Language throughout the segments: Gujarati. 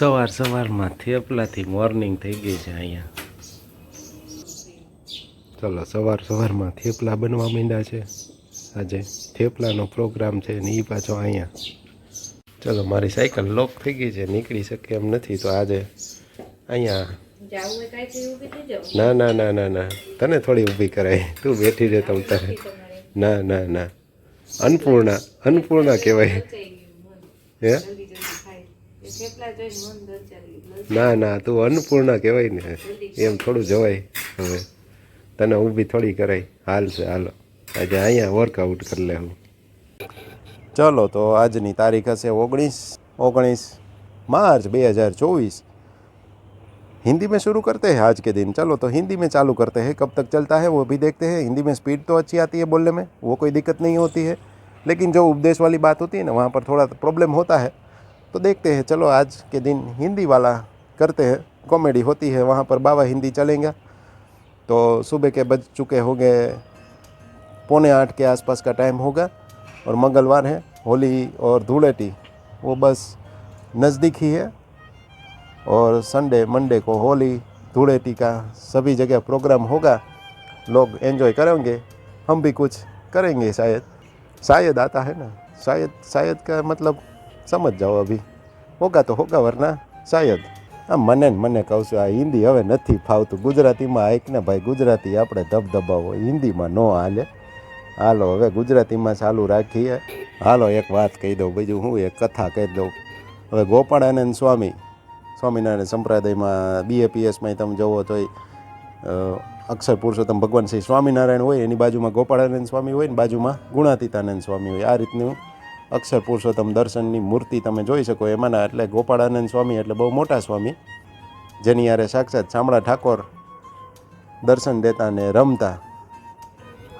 સવાર સવારમાં થેપલાથી મોર્નિંગ થઈ ગઈ છે અહીંયા. ચલો સવાર સવારમાં થેપલા બનવા માંડ્યા છે. આજે થેપલાનો પ્રોગ્રામ છે ને એ પાછો અહીંયા. ચલો મારી સાયકલ લોક થઈ ગઈ છે નીકળી શકે એમ નથી તો આજે અહીંયા જાવું હોય કાંઈ તો ઊભી થઈ જાવ ના ના ના ના ના. તને થોડી ઊભી કરાય. તું બેઠી રહે તમ તારે ના ના ના. અન્નપૂર્ણા અન્નપૂર્ણા કહેવાય. હે? ના ના તું અન્નપૂર્ણા કહેવાય ને એમ થોડું જવાય હવે તને ઊભી થોડી કરાય હાલ છે હાલો આજે અહીંયા વર્કઆઉટ કરી લેવું ચલો તો આજની તારીખ હશે ઓગણીસ ઓગણીસ मार्च बे हज़ार चौबीस हिंदी में शुरू करते हैं आज के दिन चलो तो हिंदी में चालू करते हैं कब तक चलता है वो भी देखते हैं हिंदी में स्पीड तो अच्छी आती है बोलने में वो कोई दिक्कत नहीं होती है लेकिन जो उपदेश वाली बात होती है ना वहाँ पर थोड़ा प्रॉब्लम होता है तो देखते हैं, चलो आज के दिन हिंदी वाला करते हैं, कॉमेडी होती है, वहाँ पर बाबा हिंदी चलेंगे। तो सुबह के बज चुके होंगे, पौने आठ के आसपास का टाइम होगा, और मंगलवार है, होली और धूलेटी, वो बस नज़दीक ही है। और संडे मंडे को होली, धूलेटी का सभी जगह प्रोग्राम होगा, लोग एंजॉय करेंगे, हम भी कुछ करेंगे शायद शायद आता है ना, शायद शायद का मतलब સમજ જાઓ અભી. હોગા તો હોગા વરના, શાયદ. આ મને મને કહું છું, આ હિન્દી હવે નથી ફાવતું. ગુજરાતીમાં આઈક ને ભાઈ, ગુજરાતી આપણે ધબધબાવો હિન્દીમાં ન હાલે. હાલો, હવે ગુજરાતીમાં ચાલુ રાખીએ. હાલો, એક વાત કહી દઉં, બીજું હું એક કથા કહી દઉં. હવે ગોપાળાનંદ સ્વામી, સ્વામિનારાયણ સંપ્રદાયમાં બીએપીએસમાં તમે જુઓ તો અક્ષર પુરુષોત્તમ ભગવાન શ્રી સ્વામિનારાયણ હોય, એની બાજુમાં ગોપાળાનંદ સ્વામી હોય, ને બાજુમાં ગુણાતીતાનંદ સ્વામી હોય. આ રીતનું અક્ષર પુરુષોત્તમ દર્શનની મૂર્તિ તમે જોઈ શકો, એમાંના એટલે ગોપાળાનંદ સ્વામી એટલે બહુ મોટા સ્વામી, જેની યારે સાક્ષાત શામળા ઠાકોર દર્શન દેતા ને રમતા.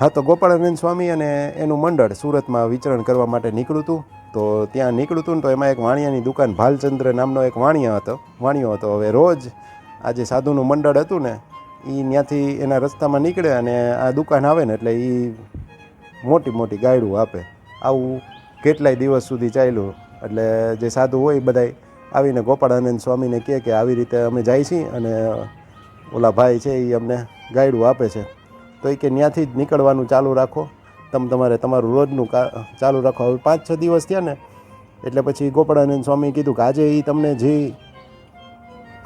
હા, તો ગોપાળાનંદ સ્વામી અને એનું મંડળ સુરતમાં વિચરણ કરવા માટે નીકળ્યું હતું. તો ત્યાં નીકળ્યું હતું ને તો એમાં એક વાણિયાની દુકાન, ભાલચંદ્ર નામનો એક વાણિયા હતો, વાણિયો હતો. હવે રોજ આ જે સાધુનું મંડળ હતું ને એ ત્યાંથી એના રસ્તામાં નીકળે અને આ દુકાન આવે ને એટલે એ મોટી મોટી ગાયડું આપે. આવું કેટલાય દિવસ સુધી ચાલ્યું. એટલે જે સાધુ હોય બધાય આવીને ગોપાળાનંદ સ્વામીને કહે કે આવી રીતે અમે જાય છીએ અને ઓલા ભાઈ છે એ અમને ગાઈડું આપે છે. તો એ કે ત્યાંથી જ નીકળવાનું ચાલુ રાખો. તમે તમારે તમારું રોજનું ચાલુ રાખો. હવે પાંચ છ દિવસ થયા ને, એટલે પછી ગોપાળાનંદ સ્વામી કીધું કે આજે એ તમને જે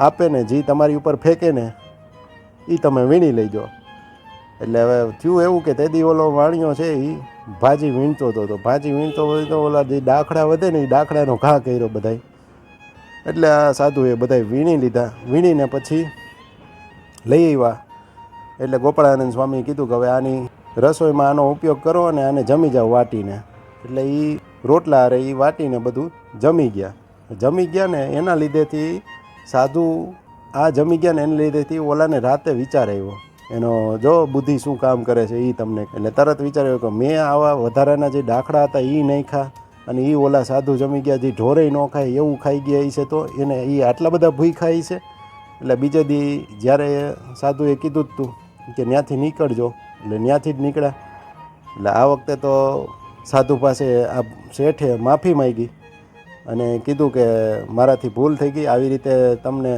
આપે ને, જે તમારી ઉપર ફેંકે ને એ તમે વીણી લેજો. એટલે હવે થયું એવું કે તે દી ઓલો વાણિયો છે એ ભાજી વીણતો હતો તો ભાજી વીણતો હોય તો ઓલા જે ડાખડા વધે ને એ ડાખડાનો ઘા કર્યો બધાય. એટલે આ સાધુએ બધાય વીણી લીધા. વીણીને પછી લઈ આવ્યા. એટલે ગોપાળાનંદ સ્વામીએ કીધું કે હવે આની રસોઈમાં આનો ઉપયોગ કરો અને આને જમી જાઓ વાટીને. એટલે એ રોટલા અરે એ વાટીને બધું જમી ગયા. જમી ગયા ને એના લીધેથી સાધુ આ જમી ગયા ને એના લીધેથી ઓલાને રાતે વિચાર આવ્યો. એનો જો બુદ્ધિ શું કામ કરે છે એ તમને એટલે તરત વિચાર્યો કે મેં આવા વધારાના જે ડાખડા હતા એ નહીં ખા અને એ ઓલા સાધુ જમી ગયા જે ઢોરે ન ખાય, એવું ખાઈ ગયા છે તો એને એ આટલા બધા ભૂઈ ખાય છે. એટલે બીજે દી જ્યારે સાધુએ કીધું જ તું કે ત્યાંથી નીકળજો. એટલે ત્યાંથી જ નીકળ્યા. એટલે આ વખતે તો સાધુ પાસે આ શેઠે માફી માગી અને કીધું કે મારાથી ભૂલ થઈ ગઈ. આવી રીતે તમને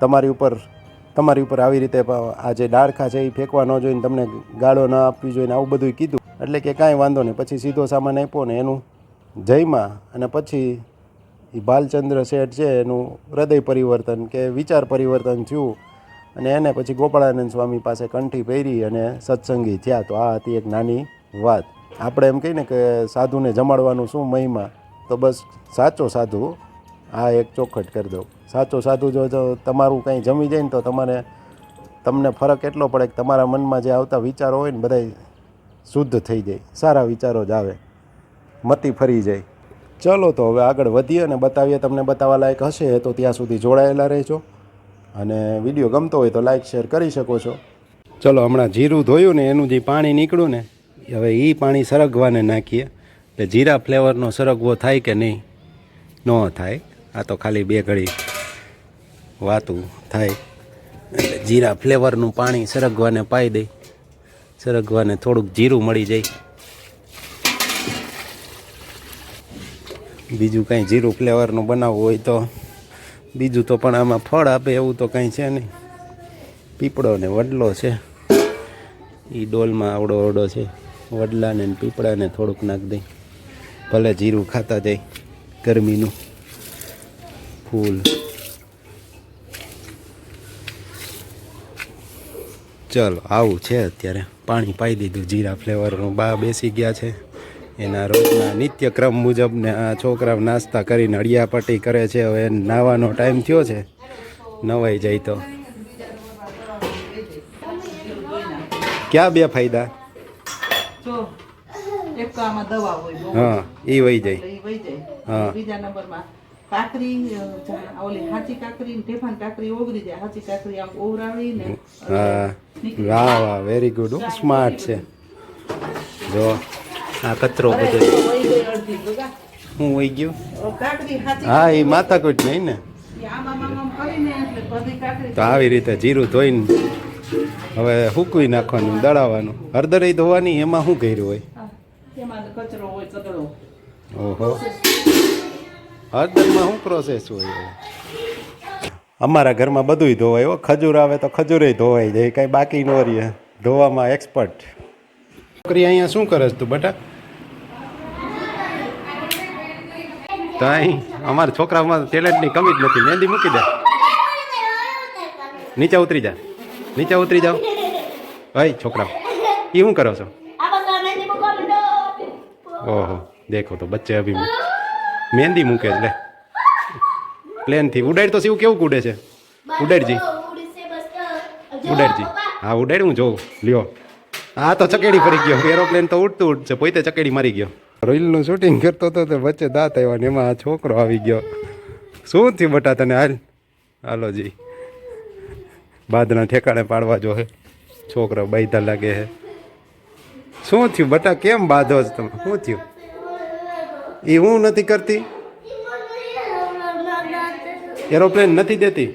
તમારી ઉપર તમારી ઉપર આવી રીતે આ જે ડાળખા છે એ ફેંકવા ન જોઈને તમને ગાળો ન આપવી જોઈએ આવું બધું કીધું. એટલે કે કાંઈ વાંધો નહીં. પછી સીધો સામાન આપ્યો ને એનું જયમાં અને પછી એ ભાલચંદ્ર શેઠ છે એનું હૃદય પરિવર્તન કે વિચાર પરિવર્તન થયું અને એને પછી ગોપાળાનંદ સ્વામી પાસે કંઠી પહેરી અને સત્સંગી થયા. તો આ હતી એક નાની વાત. આપણે એમ કહીને કે સાધુને જમાડવાનું શું મહિમા? તો બસ સાચો સાધુ, આ એક ચોખટ કરી દો સાચો સાચું જો જો તમારું કંઈ જમી જાય ને તો તમારે તમને ફરક એટલો પડે કે તમારા મનમાં જે આવતા વિચારો હોય ને બધા શુદ્ધ થઈ જાય, સારા વિચારો જ આવે, મતી ફરી જાય. ચલો તો હવે આગળ વધીએ અને બતાવીએ તમને બતાવવા લાયક હશે તો ત્યાં સુધી જોડાયેલા રહેજો. અને વીડિયો ગમતો હોય તો લાઈક, શેર કરી શકો છો. ચલો હમણાં જીરું ધોયું ને એનું જે પાણી નીકળ્યું ને, હવે એ પાણી સરગવાને નાખીએ. એટલે જીરા ફ્લેવરનો સરગવો થાય કે નહીં? ન થાય. આ તો ખાલી બે ઘડી વાતું થાય. એટલે જીરા ફ્લેવરનું પાણી સરગવાને પાઈ દઈ સરગવાને થોડુંક જીરું મળી જાય. બીજું કાંઈ જીરું ફ્લેવરનું બનાવવું હોય તો બીજું તો પણ આમાં ફળ આપે એવું તો કંઈ છે નહીં. પીપળો ને વડલો છે. એ ડોલમાં આવડો ઓડો છે. વડલાને પીપળાને થોડુંક નાખી દઈ ભલે જીરું ખાતા જાય ગરમીનું. ફૂલ ચલો આવું છે અત્યારે. પાણી પાઈ દીધું જીરા ફ્લેવરનું. બા બેસી ગયા છે. એના રોજના નિત્યક્રમ મુજબ ને આ છોકરા નાસ્તા કરીને અડિયાપટ્ટી કરે છે. હવે નાવાનો ટાઈમ થયો છે. નવાઈ જાય તો. ક્યાં બે ફાયદા? હા એ વહી જાય. હા. બીજા નંબરમાં કાકરી ઓલી હાચી કાકરી ઢેફાન કાકરી ઓગળી જાય. હાચી કાકરી આમ ઓવરાવી હા. વાહ વાહ વેરી ગુડ સ્માર્ટ છે. જો આ કચરો બધો. હું વહી ગયું? હા એ માથાકૂટ નહીં ને? તો આવી રીતે જીરું ધોઈને હવે હૂકવી નાખવાનું દળાવવાનું. હળદર ધોવાની એમાં શું કર્યું હોય? ઓહો. હળદરમાં શું પ્રોસેસ હોય અમારા ઘરમાં બધુંય ધોવાય હો. ખજૂર આવે તો ખજૂરે ધોવાઈ જાય કાંઈ બાકી ન રહે. ધોવામાં એક્સપર્ટ છોકરી અહીંયા શું કરે છે તું બટા? તો અહીં અમારા છોકરામાં ટેલેન્ટની કમી જ નથી. મહેંદી મૂકી દે. નીચે ઉતરી જા. નીચે ઉતરી જાઓ. ભાઈ છોકરા એ શું કરો છો? ઓહો દેખો તો બચ્ચે અભી મહેંદી મૂકે છે લે. પ્લેનથી. ઉડાડ તો શિવ કેવું કૂડે છે? ઉડાડજી. ઉડાડજી. હા ઉડાડ હું જોઉં લ્યો. હા તો ચકેડી ફરી ગયો. એરોપ્લેન તો ઉડતું ઉડશે. પોતે ચકેડી મારી ગયો. રીલનું શૂટિંગ કરતો હતો તો વચ્ચે દાંત આવ્યા ને એમાં આ છોકરો આવી ગયો. શું થયું બટા તને? હાલ. હાલો જી. બાદના ઠેકાણે પાડવા જો હે. છોકરો બૈધા લાગે હે. શું થયું બટા? કેમ બાંધો છો તમે? શું થયું? એ હું નથી કરતી? એરોપ્લેન નથી દેતી?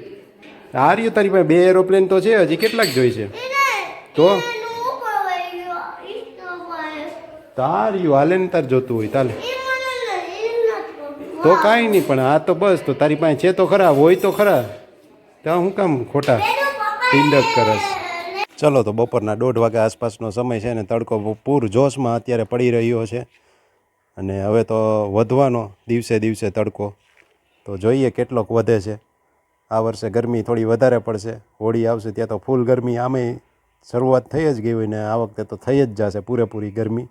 આ રહ્યું તારી પાસે બે એરોપ્લેન તો છે, હજી કેટલાક જોઈ છે? તો? તાર્યું હાલે ને તાર જોતું હોય, તાલે. તો કાંઈ નહીં, પણ આ તો બસ, તો તારી પાસે છે તો ખરા, હોય તો ખરા. ત્યાં હું કામ ખોટા પિંડક કરસ? ચલો, તો બપોરના દોઢ વાગ્યા આસપાસનો સમય છે ને તડકો પૂર જોશમાં અત્યારે પડી રહ્યો છે. અને હવે તો વધવાનો દિવસે દિવસે તડકો. તો જોઈએ કેટલોક વધે છે. આ વર્ષે ગરમી થોડી વધારે પડશે. હોળી આવશે ત્યાં તો ફૂલ ગરમી. આમે શરૂઆત થઈ જ ગઈ હોય ને આ વખતે તો થઈ જ જશે પૂરેપૂરી ગરમી.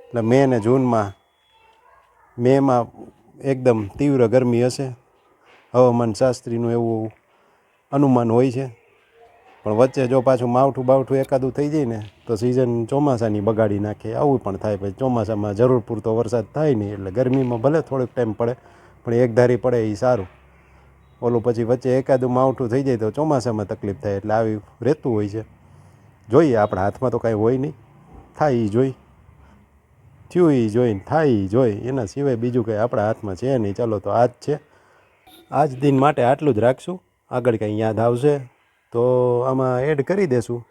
એટલે મે ને જૂનમાં, મેમાં એકદમ તીવ્ર ગરમી હશે. હવામાન શાસ્ત્રીનું એવું અનુમાન હોય છે. પણ વચ્ચે જો પાછું માવઠું બાવઠું એકાદું થઈ જાય ને, તો સિઝન ચોમાસાની બગાડી નાખે, આવું પણ થાય. પછી ચોમાસામાં જરૂર પૂરતો વરસાદ થાય નહીં, એટલે ગરમીમાં ભલે થોડોક ટાઈમ પડે, પણ એક ધારી પડે એ સારું. ઓલું પછી વચ્ચે એકાદું માવઠું થઈ જાય તો ચોમાસામાં તકલીફ થાય, એટલે આવી રહેતું હોય છે. જોઈએ, આપણા હાથમાં તો કાંઈ હોય નહીં. થાય એ જોઈ. થયું એ જોઈને થાય એ જોઈ. એના સિવાય બીજું કંઈ આપણા હાથમાં છે નહીં. ચાલો તો આજ છે. આજ દિન માટે આટલું જ રાખશું. આગળ કંઈ યાદ આવશે. તો આમાં એડ કરી દેશું.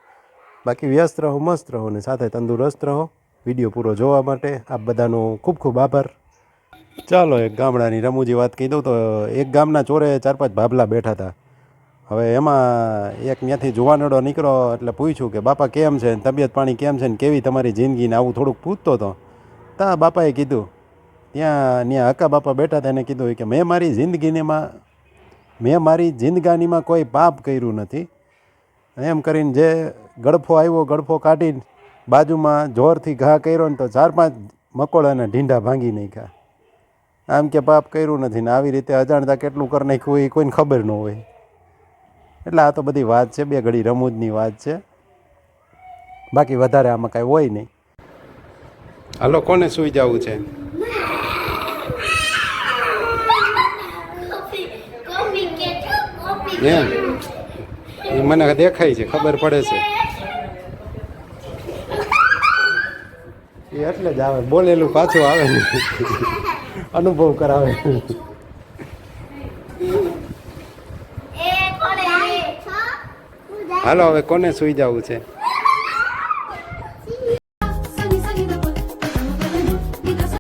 બાકી વ્યસ્ત રહો, મસ્ત રહો ને સાથે તંદુરસ્ત રહો. વીડિયો પૂરો જોવા માટે આપ બધાનો ખૂબ ખૂબ આભાર. ચાલો એક ગામડાની રમૂજી વાત કહી દઉં તો એક ગામના ચોરે ચાર પાંચ ભાભલા બેઠા હતા. હવે એમાં એક ત્યાંથી જુવાનડો નીકળો એટલે પૂછ્યું કે, બાપા, કેમ છે? ને તબિયત પાણી કેમ છે? ને કેવી તમારી જિંદગીને આવું થોડુંક પૂછતો હતો તા બાપાએ કીધું, ત્યાં ત્યાં હકા બાપા બેઠા હતા એને કીધું કે, મેં મારી જિંદગીનીમાં, મેં મારી જિંદગાનીમાં કોઈ પાપ કર્યું નથી. એમ કરીને જે ગળફો આવ્યો ગળફો કાઢીને બાજુમાં જોરથી ઘા કર્યો ને તો ચાર પાંચ મકોડાના ઢીંઢા ભાંગી નાખ્યા. આમ કે પાપ કર્યું નથી ને આવી રીતે અજાણતા કેટલું કરી નાખ્યું એ કોઈને ખબર ન હોય. એટલે આ તો બધી વાત છે બે ઘડી રમૂજની વાત છે. બાકી વધારે આમાં કાંઈ હોય નહીં. હાલો કોને સુઈ જવું છે? એમ. એ મને દેખાય છે ખબર પડે છે. એ એટલે જ આવે બોલેલું પાછું આવે ને. અનુભવ કરાવે. હાલો હવે કોને સુઈ જવું છે?